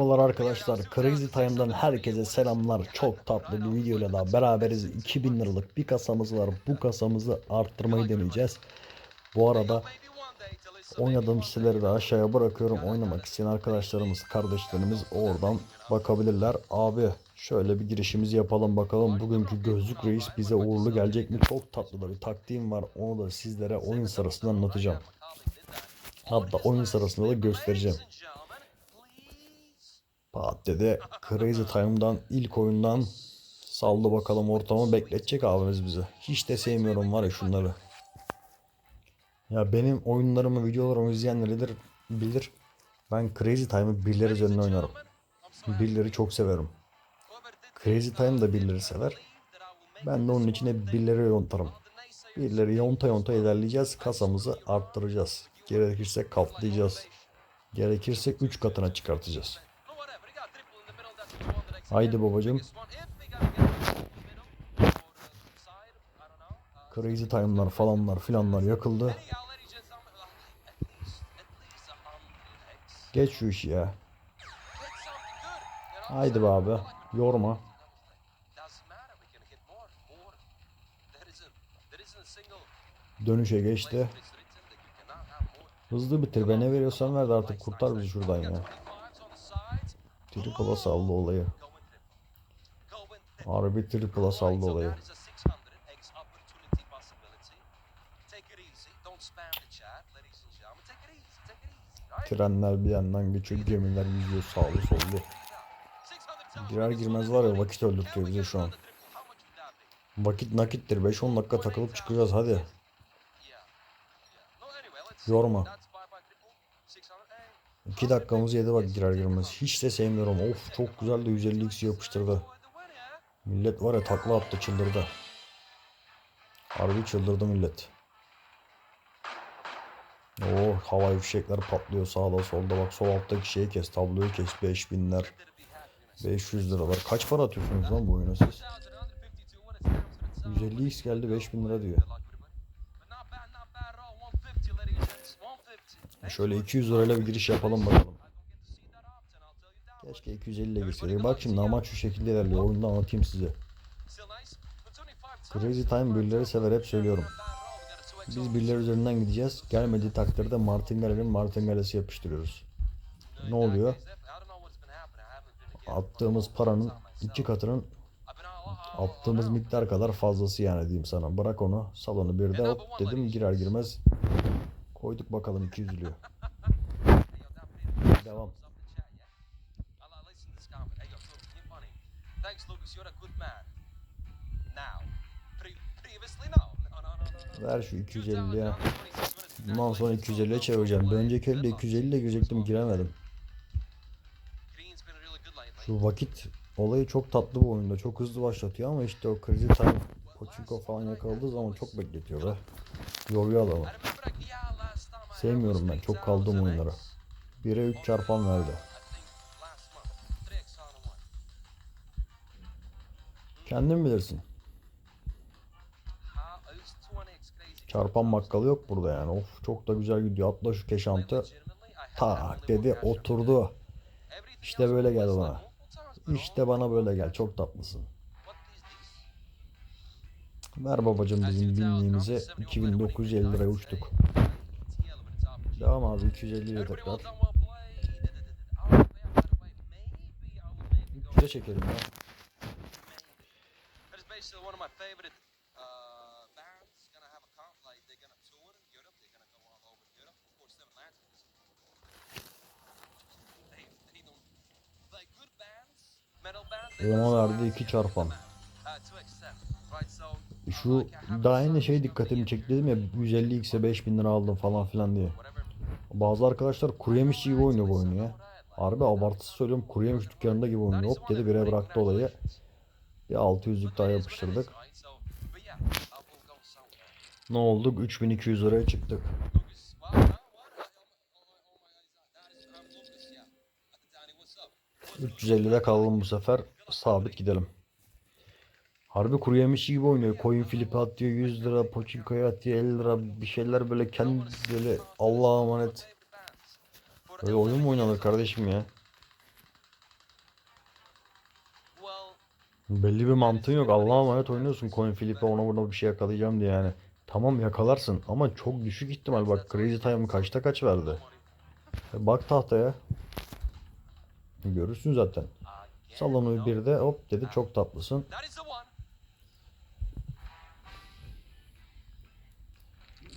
Merhabalar arkadaşlar. Crazy Time'dan herkese selamlar. Çok tatlı bir videoyla daha beraberiz. 2000 liralık bir kasamız var. Bu kasamızı arttırmayı deneyeceğiz. Bu arada oynadığım siteleri de aşağıya bırakıyorum. Oynamak isteyen arkadaşlarımız, kardeşlerimiz oradan bakabilirler. Abi şöyle bir girişimizi yapalım bakalım. Bugünkü gözlük reis bize uğurlu gelecek mi? Çok tatlı da bir taktiğim var. Onu da sizlere oyun sırasında anlatacağım. Hatta oyun sırasında da göstereceğim. Pat dedi. Crazy Time'dan ilk oyundan saldı bakalım ortamı bekletecek abimiz bizi. Hiç de sevmiyorum var ya şunları. Ya benim oyunlarımı, videolarımı izleyenleridir bilir. Ben Crazy Time'ı birileri üzerine oynarım. Birileri çok severim. Crazy Time da birileri sever. Ben de onun içine birileri yontarım. Birileri yonta yonta ilerleyeceğiz. Kasamızı arttıracağız. Gerekirse katlayacağız. Gerekirse 3 katına çıkartacağız. Haydi babacım. Crazy Time'lar falanlar filanlar yakıldı. Geç şu işi ya. Haydi be abi. Yorma. Dönüşe geçti. Hızlı bitir be ne veriyorsan ver de artık kurtar bizi şuradan ya. Triple'a saldı olayı. Harbi triple'a saldı olayı. Trenler bir yandan geçiyor, gemiler yüzüyor sağlı sollu. Girer girmez var ya vakit öldürtüyor bize şu an. Vakit nakittir 5-10 dakika takılıp çıkacağız hadi. Yorma. 2 dakikamız yedi bak girer girmez. Hiç de sevmiyorum. Of çok güzel de 150x yapıştırdı. Millet var ya takla attı çıldırdı. Harbi çıldırdı millet. Oo havai fişekler patlıyor sağda solda. Bak sol alttaki şeyi kes tabloyu kes. 5000'ler 500 liralar. Kaç para atıyorsunuz lan bu oyuna siz? 150x geldi 5000 lira diyor. Şöyle 200 lirayla bir giriş yapalım bakalım keşke 250 ile girseydik bak şimdi amaç şu şekilde ilerliyor oyunda anlatayım size Crazy Time birileri sever hep söylüyorum biz birileri üzerinden gideceğiz. Gelmediği takdirde martingalle'nin martingalesi yapıştırıyoruz. Ne oluyor? Attığımız paranın iki katının attığımız miktar kadar fazlası yani diyeyim sana. Bırak onu. Salonu bir de hop dedim girer girmez. Koyduk bakalım 200 lira. Devam. Ver şu 250 ya. Down 26 minutes now. Bundan sonra 250'ye çevireceğim. Bir önceki elde 250 ile girecektim giremedim. Şu vakit olayı çok tatlı bu oyunda. Çok hızlı başlatıyor ama işte o Crazy Time Pachinko falan yakaladığı zaman çok bekletiyor be. Yoruyor adamı. Sevmiyorum ben. Çok and oyunlara. eggs. 1'e 3 çarpan verdi. Kendin bilirsin. How is 20x crazy? Çarpan bakkalı yok burada yani. Of çok da güzel gidiyor. Atla şu keşantı. Tak dedi oturdu. İşte böyle like bana. İşte bana böyle gel. Çok tatlısın. Ver babacım bizim binliğimize Trump is 2950 liraya uçtuk. Devam abi 250 ile Everybody tekrar. well done, well Basically one of my favorite uh, bands. Gonna have a comp like they're gonna tour in Europe. They're gonna go all over Europe. Of course, Seven Lanterns. They they don't like good bands, metal bands. verdi 2 çarpan. Uh, Şu daha yeni şey dikkatimi çekti dedim ya 150 x'e 5000 lira aldım falan filan diye. Bazı arkadaşlar kuru yemiş gibi oynuyor bu oyunu ya. Harbi abartısı söylüyorum kuru yemiş dükkanında gibi oynuyor. Hop dedi bire bıraktı olayı. Bir 600'lük daha yapıştırdık. Ne olduk? 3200 liraya çıktık. 350'de kaldım bu sefer. Sabit gidelim. Harbi kuru yemiş gibi oynuyor. Coin flip atıyor 100 lira, pachinkoya atıyor 50 lira bir şeyler böyle kendi böyle Allah'a emanet. Böyle oyun mu oynanır kardeşim ya? Belli bir mantığın yok. Allah'a emanet oynuyorsun coin flip'e ona burada bir şey yakalayacağım diye yani. Tamam yakalarsın ama çok düşük ihtimal. Bak Crazy Time kaçta kaç verdi. E Bak tahtaya. Görürsün zaten. Salonu bir de hop dedi çok tatlısın.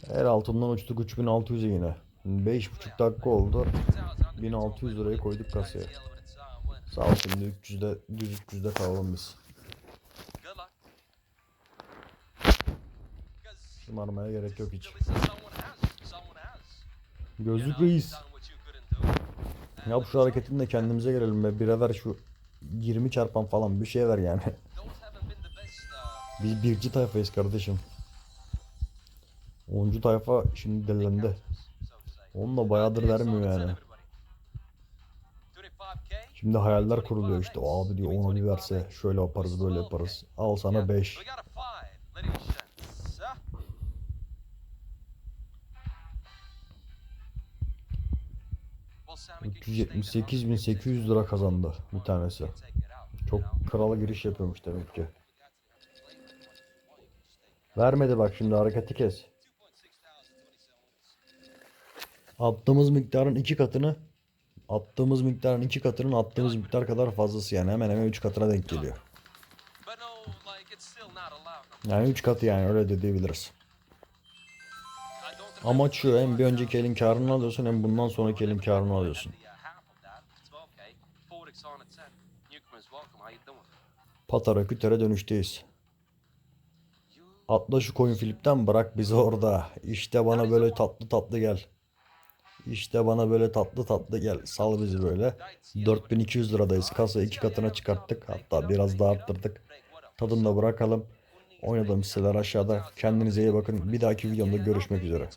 Her altından uçtuk 3600'e yine. 5,5 dakika oldu. 1600 lirayı koyduk kasaya. Sağ ol şimdi 300'de düz 300'de kalalım biz. Şımarmaya gerek yok hiç. Gözlük reis. Yap şu hareketini de kendimize gelelim be. Bire ver şu 20 çarpan falan bir şey ver yani. Uh, Biz birci tayfayız kardeşim. Oncu tayfa şimdi say. Onu da bayağıdır vermiyor yani. 25k. Şimdi hayaller kuruluyor işte. O abi diyor ona bir verse şöyle yaparız böyle yaparız. Al sana 5. 378.800 lira kazandı bir tanesi. Çok kral giriş yapıyormuş demek ki. Vermedi bak şimdi hareketi kes. Attığımız miktarın iki katını attığımız miktarın iki katının attığımız miktar kadar fazlası yani hemen hemen üç katına denk geliyor. Yani üç katı yani öyle de diyebiliriz. Amaç şu hem bir önceki elin karını alıyorsun hem bundan sonraki elin karını alıyorsun. the half of that. 12k. Forex on at 10. Newcomers welcome. How you doing? Patara kütere dönüşteyiz. Atla şu coin flip'ten bırak bizi orada. İşte bana böyle tatlı tatlı gel. İşte bana böyle tatlı tatlı gel. Sal bizi böyle. 4200 liradayız. Kasa iki katına çıkarttık. Hatta biraz daha arttırdık. Tadını da bırakalım. Oynadığım siteler aşağıda. Kendinize iyi bakın. Bir dahaki videomda görüşmek üzere.